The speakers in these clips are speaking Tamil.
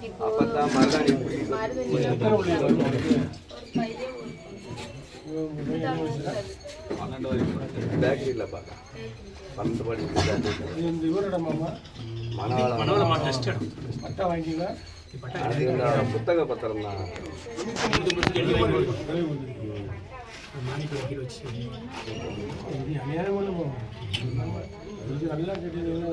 இதுதான் மூத்தது. பன்னெண்டு வரைக்கும் பேக்கரியில் பார்த்தேன் பன்னெண்டு இந்த இவரோட மாமா புத்தக பத்திரம் தான். நல்லா கேட்டீங்கன்னா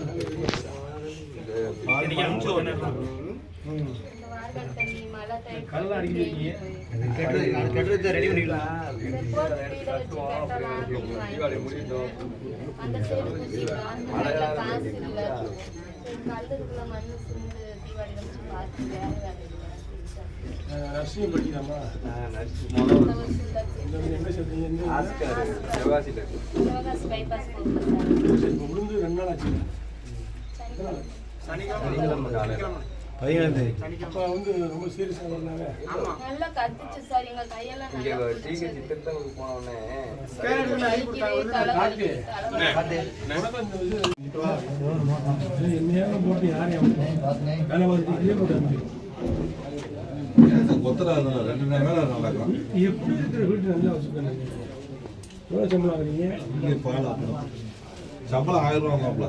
நர்சிங் இந்த எங்க சேர்த்தீங்க விழுந்து ரெண்டு நாள் ஆச்சு சனிக்கிழமை. காலையில் அப்போ வந்து ரொம்ப சீரியஸாக இருந்தாங்க. நல்லா கத்துச்சு சார். எங்க கையெல்லாம் இங்கே போன உடனே என்னையாக போட்டு யாரையும் வேலை பார்த்து இதே போட்டு ரெண்டு நேரம் வேலை நடக்கும் எப்படி இருக்கிற வீட்டு நல்லா வச்சுக்கணும் எவ்வளோ சம்பளம் ஆகுறீங்க. சம்பளம் ஆயிரம் ரூபா மாப்பிள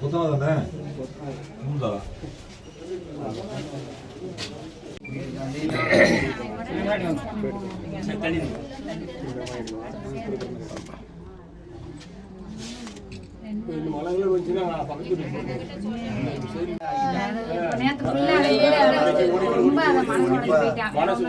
புத்தகம் தானே? உண்டா இந்த மழைகளை வந்துச்சுன்னா பக்கத்து மனசு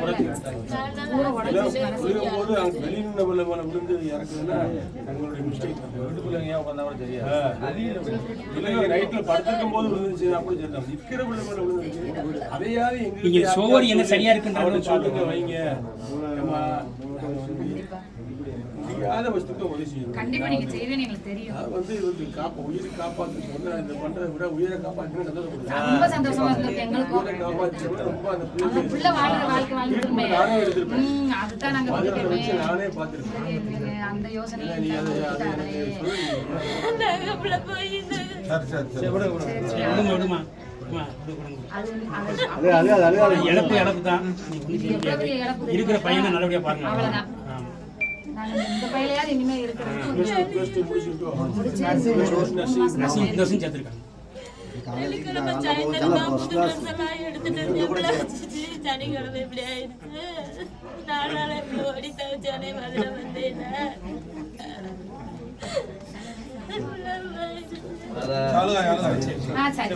விழுகும்போது அங்கே வெளியில விழுந்து இறக்குதுன்னா எங்களுடைய மிஸ்டேக் வீட்டுக்குள்ள ஏன் உட்காந்தா கூட தெரியாது இல்லைங்க நைட்டில் படுத்திருக்கும் போது விழுந்துச்சுன்னா கூட சரி நம்ம நிற்கிற பிள்ளை மேலே விழுந்துச்சு அதையாவது சோறு என்ன சரியா அளவுக்கு சொல்லுங்க. வைங்க. முடியாத வஸ்துக்கு உதவி செய்யணும். கண்டிப்பா நீங்க செய்வேன்னு எங்களுக்கு தெரியும். அது வந்து காப்பா உயிரை காப்பாற்று சொன்னா இந்த பண்றதை விட உயிரை காப்பாற்று சந்தோஷப்படுறேன் ரொம்ப சந்தோஷமா இருந்தது எங்களுக்கும். உயிரை காப்பாற்று ரொம்ப அந்த புள்ள வாழ்ற வாழ்க்கை வாழ்ந்துருமே நானே எடுத்திருப்பேன். ம், அதுதான் நாங்க. வச்சு நானே பார்த்துருப்பேன். எனக்கு அந்த யோசனை நீ அதை அதை போய் சரி சரி சரி. விடுங்க விடுமா, இழப்பு இழப்பு தான் இருக்கிற பையனை நல்லபடியா பாருங்க. அவ்வளவுதான். ஆமா. நாங்க இந்த பையிலையாவது இனிமே இருக்கிறது சனிக்கிழமை இப்படி ஆயிடுச்சு நாலு நாள் இப்படி ஓடி தவிச்சானே மதுரை வந்தேன் யாருங்க ஆ சரி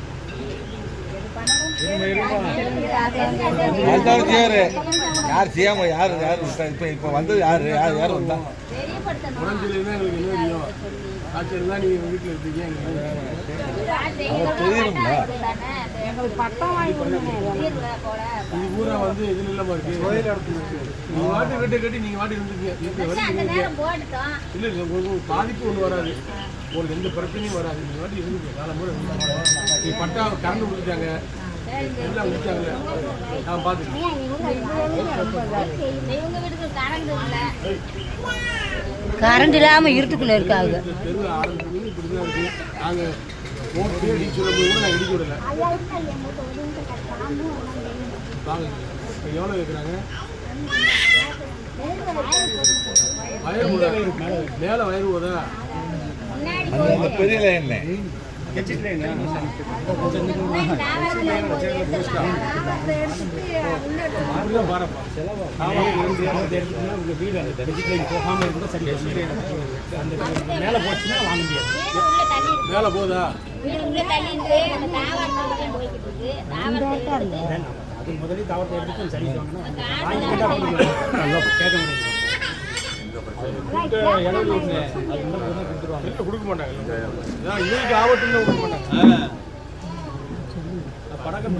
வந்தவர் செய்யாரு யார் செய்யாம யார் யார் இப்போ இப்போ வந்தது யார் யார் யார் வந்தா? உடஞ்சிலேருந்து எங்களுக்கு தெரியணும்ல. பூரா வந்து இதில் இல்லாமல் இருக்கு கோயில் இடத்துல இருக்கு நீங்கள் கட்டி கட்டி நீங்கள் வாட்டி இருந்துருக்கீங்க வீட்டில் வரைக்கும் இல்லை உங்களுக்கு பாதிப்பு ஒன்றும் வராது. உங்களுக்கு எந்த பிரச்சனையும் வராது. நீங்கள் வாட்டி இருந்துங்க காலம் முறை பட்டா கரண்ட் கொடுத்துட்டாங்க. கரண்ட் இல்லை கரண்ட் இல்லாம இருட்டுக்குள்ள இருக்காங்க. மேலே வயர் போதா? பெரிய லைன் அப்படிதான் பாருப்பா உங்க வீடு அந்த டிஜிட்டல் போகாம இருந்தா சரி அந்த மேல போச்சுன்னா வாங்க முடியாது. மேலே போதா. அது முதல்ல தவறத்தை எடுத்து சரி வாங்கினா கேட்க முடியாது. கொடுக்க மாட்டாங்க இவருக்கு ஆபத்துன்னு கொடுக்க மாட்டாங்க படக்கம்